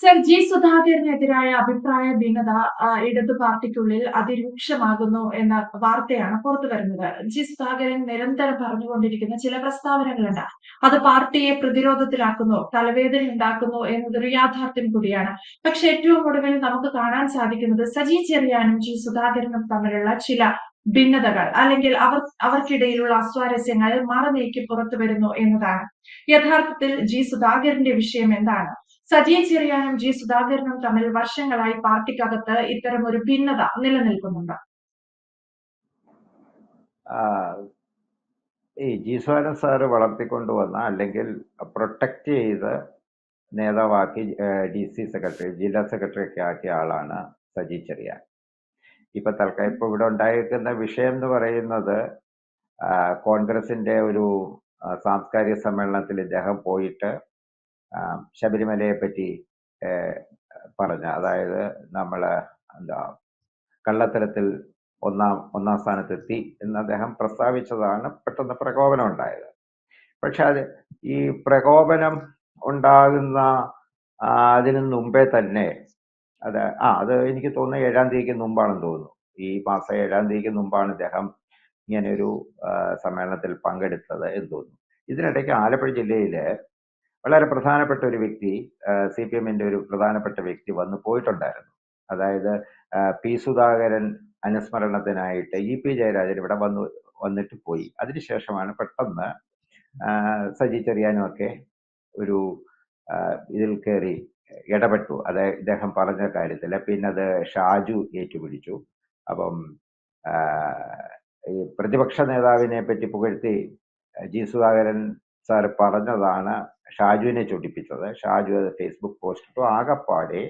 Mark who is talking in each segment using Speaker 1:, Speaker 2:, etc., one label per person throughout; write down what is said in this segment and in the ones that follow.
Speaker 1: Sir G സുധാകരനെതിരായ അഭിപ്രായ ഭിന്നത ഇടതു പാർട്ടിക്കുള്ളിൽ അതിരൂക്ഷമാകുന്നു എന്ന വാർത്തയാണ് പുറത്തു വരുന്നത്. ജി സുധാകരൻ നിരന്തരം പറഞ്ഞുകൊണ്ടിരിക്കുന്ന ചില പ്രസ്താവനകളുണ്ട്. അത് പാർട്ടിയെ പ്രതിരോധത്തിലാക്കുന്നു തലവേദന ഉണ്ടാക്കുന്നു എന്നതൊരു യാഥാർത്ഥ്യം കൂടിയാണ്. പക്ഷെ ഏറ്റവും ഒടുവിൽ നമുക്ക് കാണാൻ സാധിക്കുന്നത് സജി ചെറിയാനും ജി സുധാകരനും തമ്മിലുള്ള ചില ഭിന്നതകൾ അല്ലെങ്കിൽ അവർ അവർക്കിടയിലുള്ള അസ്വാരസ്യങ്ങൾ മറനീക്കി പുറത്തു വരുന്നു എന്നതാണ്. യഥാർത്ഥത്തിൽ ജി സുധാകരന്റെ വിഷയം എന്താണ്? സജി ചെറിയാനും ജി. സുധാകരനും തമ്മിൽ വർഷങ്ങളായി പാർട്ടിക്കകത്ത് ഇത്തരം ഒരു ഭിന്നത നിലനിൽക്കുന്നുണ്ട്.
Speaker 2: ഈ ജി. സുധാകരൻ സാറ് വളർത്തിക്കൊണ്ടുവന്ന അല്ലെങ്കിൽ പ്രൊട്ടക്റ്റ് ചെയ്ത് നേതാവാക്കി ഡി. സി. സെക്രട്ടറി ജില്ലാ സെക്രട്ടറി ഒക്കെ ആക്കിയ ആളാണ് സജി ചെറിയാൻ ഇപ്പൊ തൽക്കാലം ഇപ്പൊ ഇവിടെ ഉണ്ടായിരിക്കുന്ന വിഷയം എന്ന് പറയുന്നത് കോൺഗ്രസിന്റെ ഒരു സാംസ്കാരിക സമ്മേളനത്തിൽ ഇദ്ദേഹം പോയിട്ട് ശബരിമലയെ പറ്റി പറഞ്ഞ അതായത് നമ്മൾ എന്താ കള്ളത്തരത്തിൽ ഒന്നാം ഒന്നാം സ്ഥാനത്തെത്തി എന്ന് അദ്ദേഹം പ്രസ്താവിച്ചതാണ് പെട്ടെന്ന് പ്രകോപനം ഉണ്ടായത്. പക്ഷെ അത് ഈ പ്രകോപനം ഉണ്ടാകുന്ന അതിന് മുമ്പേ തന്നെ അത് ആ അത് എനിക്ക് തോന്നുന്നു ഏഴാം തീയതിക്ക് മുമ്പാണെന്ന് തോന്നുന്നു. ഈ മാസം ഏഴാം തീയതിക്ക് മുമ്പാണ് അദ്ദേഹം ഇങ്ങനെ ഒരു സമ്മേളനത്തിൽ പങ്കെടുത്തത് എന്ന് തോന്നുന്നു. ഇതിനിടയ്ക്ക് ആലപ്പുഴ ജില്ലയിൽ വളരെ പ്രധാനപ്പെട്ട ഒരു വ്യക്തി സി പി എമ്മിന്റെ ഒരു പ്രധാനപ്പെട്ട വ്യക്തി വന്നു പോയിട്ടുണ്ടായിരുന്നു. അതായത് പി സുധാകരൻ അനുസ്മരണത്തിനായിട്ട് ഇ പി ജയരാജൻ ഇവിടെ വന്നു വന്നിട്ട് പോയി. അതിനുശേഷമാണ് പെട്ടെന്ന് സജി ചെറിയാനും ഒക്കെ ഒരു ഇതിൽ കയറി ഇടപെട്ടു. അത് ഇദ്ദേഹം പറഞ്ഞ കാര്യത്തിൽ പിന്നെ അത് ഷാജു ഏറ്റുപിടിച്ചു. അപ്പം ഈ പ്രതിപക്ഷ നേതാവിനെ പറ്റി പുകഴ്ത്തി ജി സുധാകരൻ സാർ പറഞ്ഞതാണ് ഷാജുവിനെ ചൊടിപ്പിച്ചത്. ഷാജു അത് ഫേസ്ബുക്ക് പോസ്റ്റ് ഇട്ടു. ആകപ്പാടെ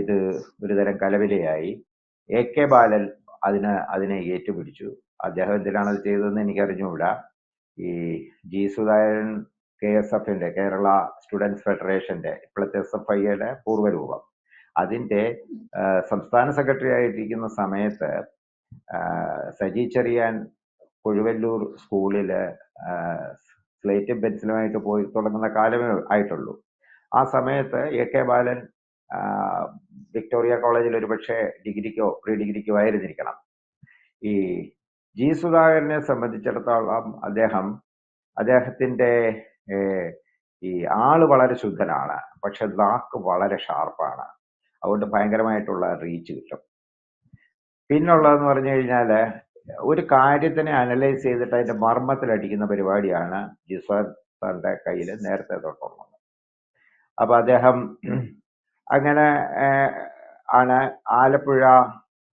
Speaker 2: ഇത് ഒരുതരം കലവിലയായി. എ കെ ബാലൻ അതിന് അതിനെ ഏറ്റുപിടിച്ചു. അദ്ദേഹം എന്തിനാണ് അത് ചെയ്തതെന്ന് എനിക്ക് ഈ ജി സുധാകരൻ കെ എസ് എഫിന്റെ കേരള സ്റ്റുഡൻസ് ഫെഡറേഷന്റെ ഇപ്പോഴത്തെ എസ് എഫ് ഐയുടെ പൂർവരൂപം. അതിന്റെ സംസ്ഥാന സെക്രട്ടറി ആയിട്ടിരിക്കുന്ന സമയത്ത് സജി ചെറിയാൻ കൊഴുവല്ലൂർ സ്കൂളിൽ സ്ലേറ്റും പെൻസിലുമായിട്ട് പോയി തുടങ്ങുന്ന കാലമേ ആയിട്ടുള്ളൂ. ആ സമയത്ത് എ കെ ബാലൻ വിക്ടോറിയ കോളേജിൽ ഒരു പക്ഷേ ഡിഗ്രിക്കോ പ്രീ ഡിഗ്രിക്കോ ആയിരുന്നിരിക്കണം. ഈ ജി സുധാകരനെ സംബന്ധിച്ചിടത്തോളം അദ്ദേഹം അദ്ദേഹത്തിന്റെ ഈ ആൾ വളരെ ശുദ്ധനാണ്. പക്ഷെ വാക്ക് വളരെ ഷാർപ്പാണ്. അതുകൊണ്ട് ഭയങ്കരമായിട്ടുള്ള റീച്ച് കിട്ടും. പിന്നുള്ളതെന്ന് പറഞ്ഞു കഴിഞ്ഞാൽ ഒരു കാര്യത്തിനെ അനലൈസ് ചെയ്തിട്ട് അതിന്റെ മർമ്മത്തിലടിക്കുന്ന പരിപാടിയാണ് ജിസ്വാൻ സാറിന്റെ കയ്യിൽ നേരത്തെ തൊട്ടുള്ളത്. അപ്പോൾ അദ്ദേഹം അങ്ങനെ ആണ് ആലപ്പുഴ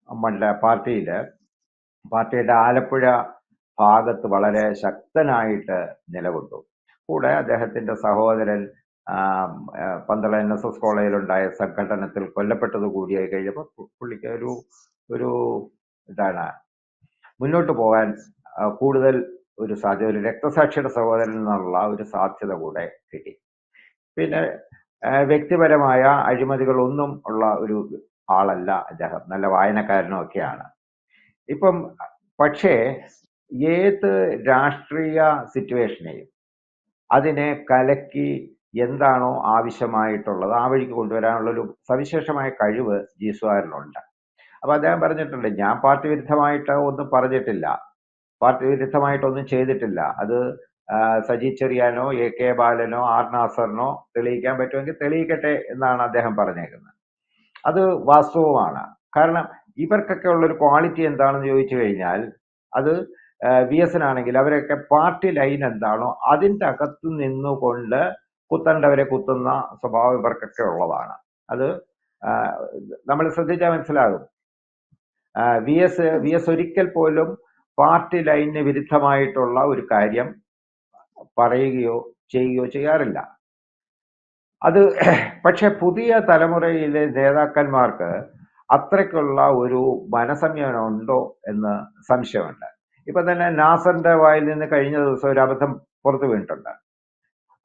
Speaker 2: മണ്ഡല പാർട്ടിയിൽ. പാർട്ടിയുടെ ആലപ്പുഴ ഭാഗത്ത് വളരെ ശക്തനായിട്ട് നിലകൊണ്ടു. കൂടെ അദ്ദേഹത്തിന്റെ സഹോദരൻ പന്തള എൻ എസ് എസ് കോളേജിലുണ്ടായ സംഘടനത്തിൽ കൊല്ലപ്പെട്ടത് കൂടിയായി കഴിഞ്ഞപ്പോൾ പുള്ളിക്ക് ഒരു ഒരു ഇതാണ് മുന്നോട്ട് പോകാൻ കൂടുതൽ ഒരു സാധ്യത ഒരു രക്തസാക്ഷിയുടെ സഹോദരൻ എന്നുള്ള ഒരു സാധ്യത കൂടെ കിട്ടി. പിന്നെ വ്യക്തിപരമായ അഴിമതികളൊന്നും ഉള്ള ഒരു ആളല്ല അദ്ദേഹം. നല്ല വായനക്കാരനും ഒക്കെയാണ് ഇപ്പം പക്ഷേ ഏത് രാഷ്ട്രീയ സിറ്റുവേഷനെയും അതിനെ കലക്കി എന്താണോ ആവശ്യമായിട്ടുള്ളത് ആ വഴിക്ക് കൊണ്ടുവരാനുള്ള ഒരു സവിശേഷമായ കഴിവ് ജീസ്വാറിനുണ്ട്. അപ്പൊ അദ്ദേഹം പറഞ്ഞിട്ടുണ്ട് ഞാൻ പാർട്ടി വിരുദ്ധമായിട്ട് ഒന്നും പറഞ്ഞിട്ടില്ല. പാർട്ടി വിരുദ്ധമായിട്ടൊന്നും ചെയ്തിട്ടില്ല. അത് സജി ചെറിയാനോ എ കെ ബാലനോ ആർ നാസറിനോ തെളിയിക്കാൻ പറ്റുമെങ്കിൽ തെളിയിക്കട്ടെ എന്നാണ് അദ്ദേഹം പറഞ്ഞേക്കുന്നത്. അത് വാസ്തവമാണ്. കാരണം ഇവർക്കൊക്കെ ഉള്ളൊരു ക്വാളിറ്റി എന്താണെന്ന് ചോദിച്ചു കഴിഞ്ഞാൽ അത് വി എസ് ആണെങ്കിൽ അവരൊക്കെ പാർട്ടി ലൈൻ എന്താണോ അതിന്റെ അകത്ത് നിന്നുകൊണ്ട് കുത്തേണ്ടവരെ കുത്തുന്ന സ്വഭാവം ഇവർക്കൊക്കെ ഉള്ളതാണ്. അത് നമ്മൾ ശ്രദ്ധിച്ചാൽ മനസ്സിലാകും. വി എസ് വി എസ് ഒരിക്കൽ പോലും പാർട്ടി ലൈനിന് വിരുദ്ധമായിട്ടുള്ള ഒരു കാര്യം പറയുകയോ ചെയ്യുകയോ ചെയ്യാറില്ല. അത് പക്ഷെ പുതിയ തലമുറയിലെ നേതാക്കന്മാർക്ക് അത്രയ്ക്കുള്ള ഒരു മനസംയമനം ഉണ്ടോ എന്ന് സംശയമുണ്ട്. ഇപ്പൊ തന്നെ നാസറിന്റെ വായിൽ നിന്ന് കഴിഞ്ഞ ദിവസം ഒരു അബദ്ധം പുറത്തു വീണിട്ടുണ്ട്.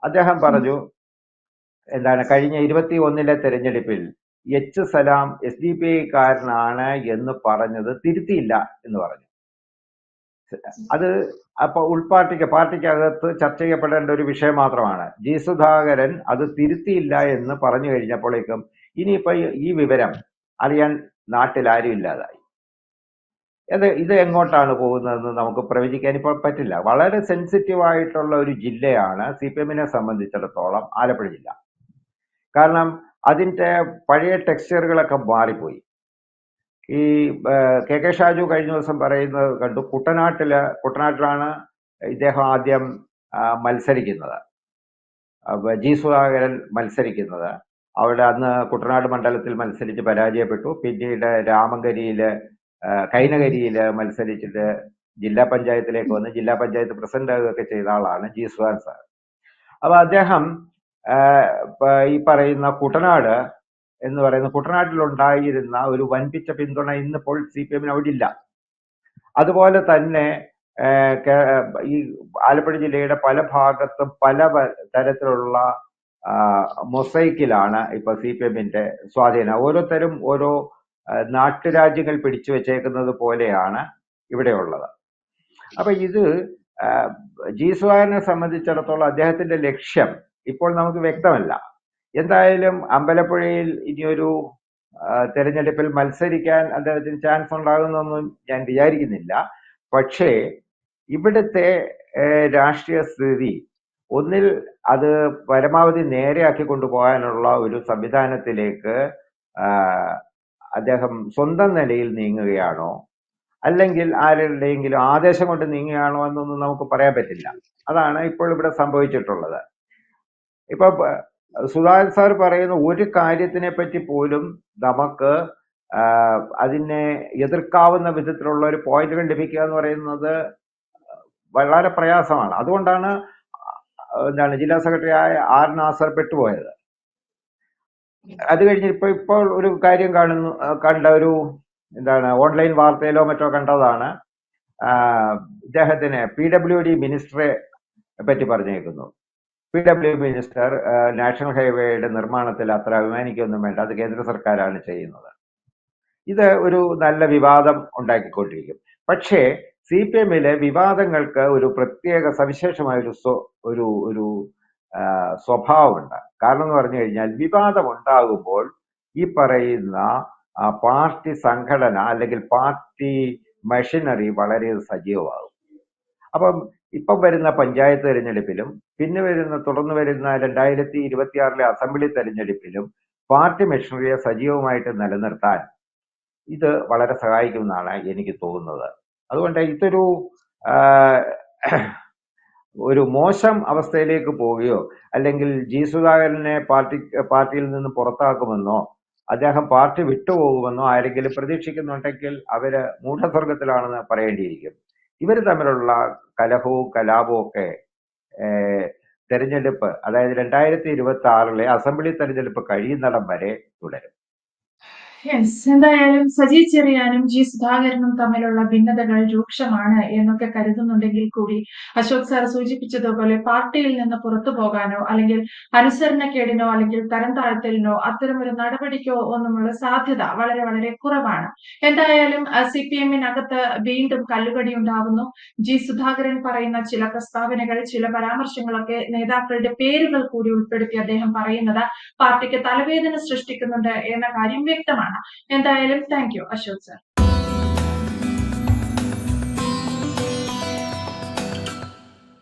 Speaker 2: അദ്ദേഹം പറഞ്ഞു എന്താണ് കഴിഞ്ഞ ഇരുപത്തി ഒന്നിലെ തെരഞ്ഞെടുപ്പിൽ H Salam S D P ഐക്കാരനാണ് എന്ന് പറഞ്ഞത് തിരുത്തിയില്ല എന്ന് പറഞ്ഞു. അത് അപ്പൊ ഉൾപാർട്ടിക്ക് പാർട്ടിക്കകത്ത് ചർച്ച ചെയ്യപ്പെടേണ്ട ഒരു വിഷയം മാത്രമാണ്. ജി സുധാകരൻ അത് തിരുത്തിയില്ല എന്ന് പറഞ്ഞു കഴിഞ്ഞപ്പോഴേക്കും ഇനിയിപ്പോ ഈ- വിവരം അറിയാൻ നാട്ടിൽ ആരും ഇല്ലാതായി. അത് ഇത് എങ്ങോട്ടാണ് പോകുന്നതെന്ന് നമുക്ക് പ്രവചിക്കാൻ ഇപ്പോൾ പറ്റില്ല. വളരെ സെൻസിറ്റീവ് ആയിട്ടുള്ള ഒരു ജില്ലയാണ് സി പി എമ്മിനെ സംബന്ധിച്ചിടത്തോളം ആലപ്പുഴ ജില്ല. കാരണം അതിന്റെ പഴയ ടെക്സ്ചറുകളൊക്കെ മാറിപ്പോയി. ഈ കെ കെ ഷാജു കഴിഞ്ഞ ദിവസം പറയുന്നത് കണ്ടു കുട്ടനാട്ടിൽ കുട്ടനാട്ടിലാണ് ഇദ്ദേഹം ആദ്യം മത്സരിക്കുന്നത്. ജി സുധാകരൻ മത്സരിക്കുന്നത്. അവിടെ അന്ന് കുട്ടനാട് മണ്ഡലത്തിൽ മത്സരിച്ച് പരാജയപ്പെട്ടു. പിന്നീട് രാമങ്കരിയിൽ കൈനകരിയിൽ മത്സരിച്ചിട്ട് ജില്ലാ പഞ്ചായത്തിലേക്ക് വന്ന് ജില്ലാ പഞ്ചായത്ത് പ്രസിഡന്റ് ആകുകയൊക്കെ ചെയ്ത ആളാണ് ജി സുധാകരൻ സാർ. അപ്പോൾ അദ്ദേഹം ഈ പറയുന്ന കുട്ടനാട് എന്ന് പറയുന്ന കുട്ടനാട്ടിലുണ്ടായിരുന്ന ഒരു വൻപിച്ച പിന്തുണ ഇന്നിപ്പോൾ സി പി എമ്മിന് അവിടെ ഇല്ല അതുപോലെ തന്നെ ഈ ആലപ്പുഴ ജില്ലയുടെ പല ഭാഗത്തും പല തരത്തിലുള്ള മൊസൈക്കിലാണ് ഇപ്പൊ സി പി എമ്മിന്റെ സ്വാധീനം. ഓരോരുത്തരും ഓരോ നാട്ടുരാജ്യങ്ങൾ പിടിച്ചു വെച്ചേക്കുന്നത് പോലെയാണ് ഇവിടെയുള്ളത്. അപ്പൊ ഇത് ജി സുധാകരനെ സംബന്ധിച്ചിടത്തോളം അദ്ദേഹത്തിന്റെ ലക്ഷ്യം ഇപ്പോൾ നമുക്ക് വ്യക്തമല്ല. എന്തായാലും അമ്പലപ്പുഴയിൽ ഇനിയൊരു തെരഞ്ഞെടുപ്പിൽ മത്സരിക്കാൻ അദ്ദേഹത്തിന് ചാൻസ് ഉണ്ടാകുന്നൊന്നും ഞാൻ വിചാരിക്കുന്നില്ല. പക്ഷേ ഇവിടുത്തെ രാഷ്ട്രീയ സ്ഥിതി ഒന്നിൽ അത് പരമാവധി നേരെയാക്കി കൊണ്ടുപോകാനുള്ള ഒരു സംവിധാനത്തിലേക്ക് അദ്ദേഹം സ്വന്തം നിലയിൽ നീങ്ങുകയാണോ? അല്ലെങ്കിൽ ആരുടെയെങ്കിലും ആദേശം കൊണ്ട് നീങ്ങുകയാണോ എന്നൊന്നും നമുക്ക് പറയാൻ പറ്റില്ല. അതാണ് ഇപ്പോൾ ഇവിടെ സംഭവിച്ചിട്ടുള്ളത്. ഇപ്പൊ സുധാകരൻ സാർ പറയുന്ന ഒരു കാര്യത്തിനെ പറ്റി പോലും നമുക്ക് അതിനെ എതിർക്കാവുന്ന വിധത്തിലുള്ള ഒരു പോയിന്റുകൾ ലഭിക്കുക എന്ന് പറയുന്നത് വളരെ പ്രയാസമാണ്. അതുകൊണ്ടാണ് എന്താണ് ജില്ലാ സെക്രട്ടറി ആയ ആർ നാസർ പെട്ടുപോയത്. അത് കഴിഞ്ഞ് ഇപ്പൊ ഇപ്പോൾ ഒരു കാര്യം കാണുന്നു കണ്ട ഒരു എന്താണ് ഓൺലൈൻ വാർത്തയിലോ മറ്റോ കണ്ടതാണ്. ഇദ്ദേഹത്തിന് പി ഡബ്ല്യു ഡി മിനിസ്റ്ററെ പറ്റി പറഞ്ഞേക്കുന്നു. പി ഡബ്ല്യു മിനിസ്റ്റർ നാഷണൽ ഹൈവേയുടെ നിർമ്മാണത്തിൽ അത്ര അഭിമാനിക്കൊന്നും വേണ്ട. അത് കേന്ദ്ര സർക്കാരാണ് ചെയ്യുന്നത്. ഇത് ഒരു നല്ല വിവാദം ഉണ്ടാക്കിക്കൊണ്ടിരിക്കും. പക്ഷേ സി പി എമ്മിലെ വിവാദങ്ങൾക്ക് ഒരു പ്രത്യേക സവിശേഷമായ ഒരു ഒരു ഒരു സ്വഭാവമുണ്ട്. കാരണം എന്ന് പറഞ്ഞു കഴിഞ്ഞാൽ വിവാദം ഉണ്ടാകുമ്പോൾ ഈ പറയുന്ന പാർട്ടി സംഘടന അല്ലെങ്കിൽ പാർട്ടി മെഷീനറി വളരെ സജീവമാകും. അപ്പം ഇപ്പം വരുന്ന പഞ്ചായത്ത് തെരഞ്ഞെടുപ്പിലും പിന്നെ വരുന്ന തുടർന്ന് വരുന്ന രണ്ടായിരത്തി ഇരുപത്തിയാറിലെ അസംബ്ലി തെരഞ്ഞെടുപ്പിലും പാർട്ടി മെഷീനറിയെ സജീവമായിട്ട് നിലനിർത്താൻ ഇത് വളരെ സഹായിക്കുമെന്നാണ് എനിക്ക് തോന്നുന്നത്. അതുകൊണ്ട് ഇതൊരു ഒരു മോശം അവസ്ഥയിലേക്ക് പോവുകയോ അല്ലെങ്കിൽ ജി സുധാകരനെ പാർട്ടി പാർട്ടിയിൽ നിന്ന് പുറത്താക്കുമെന്നോ അദ്ദേഹം പാർട്ടി വിട്ടുപോകുമെന്നോ ആരെങ്കിലും പ്രതീക്ഷിക്കുന്നുണ്ടെങ്കിൽ അവർ മൂഢസ്വർഗത്തിലാണെന്ന് പറയേണ്ടിയിരിക്കും. ഇവർ തമ്മിലുള്ള കലഹവും കലാപവും ഒക്കെ തെരഞ്ഞെടുപ്പ് അതായത് രണ്ടായിരത്തി ഇരുപത്തി ആറിലെ അസംബ്ലി തെരഞ്ഞെടുപ്പ് കഴിയുന്നിടം വരെ തുടരും.
Speaker 1: യെസ് എന്തായാലും സജി ചെറിയാനും ജി സുധാകരനും തമ്മിലുള്ള ഭിന്നതകൾ രൂക്ഷമാണ് എന്നൊക്കെ കരുതുന്നുണ്ടെങ്കിൽ കൂടി അശോക് സാർ സൂചിപ്പിച്ചതുപോലെ പാർട്ടിയിൽ നിന്ന് പുറത്തു പോകാനോ അല്ലെങ്കിൽ അനുസരണക്കേടിനോ അല്ലെങ്കിൽ തരം താഴ്ത്തലിനോ അത്തരമൊരു നടപടിക്കോ ഒന്നുമുള്ള സാധ്യത വളരെ വളരെ കുറവാണ്. എന്തായാലും സി പി എമ്മിനകത്ത് വീണ്ടും കല്ലുകടി ഉണ്ടാവുന്നു. ജി സുധാകരൻ പറയുന്ന ചില പ്രസ്താവനകൾ ചില പരാമർശങ്ങളൊക്കെ നേതാക്കളുടെ പേരുകൾ കൂടി ഉൾപ്പെടുത്തി അദ്ദേഹം പറയുന്നത് പാർട്ടിക്ക് തലവേദന സൃഷ്ടിക്കുന്നുണ്ട് എന്ന കാര്യം വ്യക്തമാണ്. എന്തായാലും താങ്ക് യു അശോക് സർ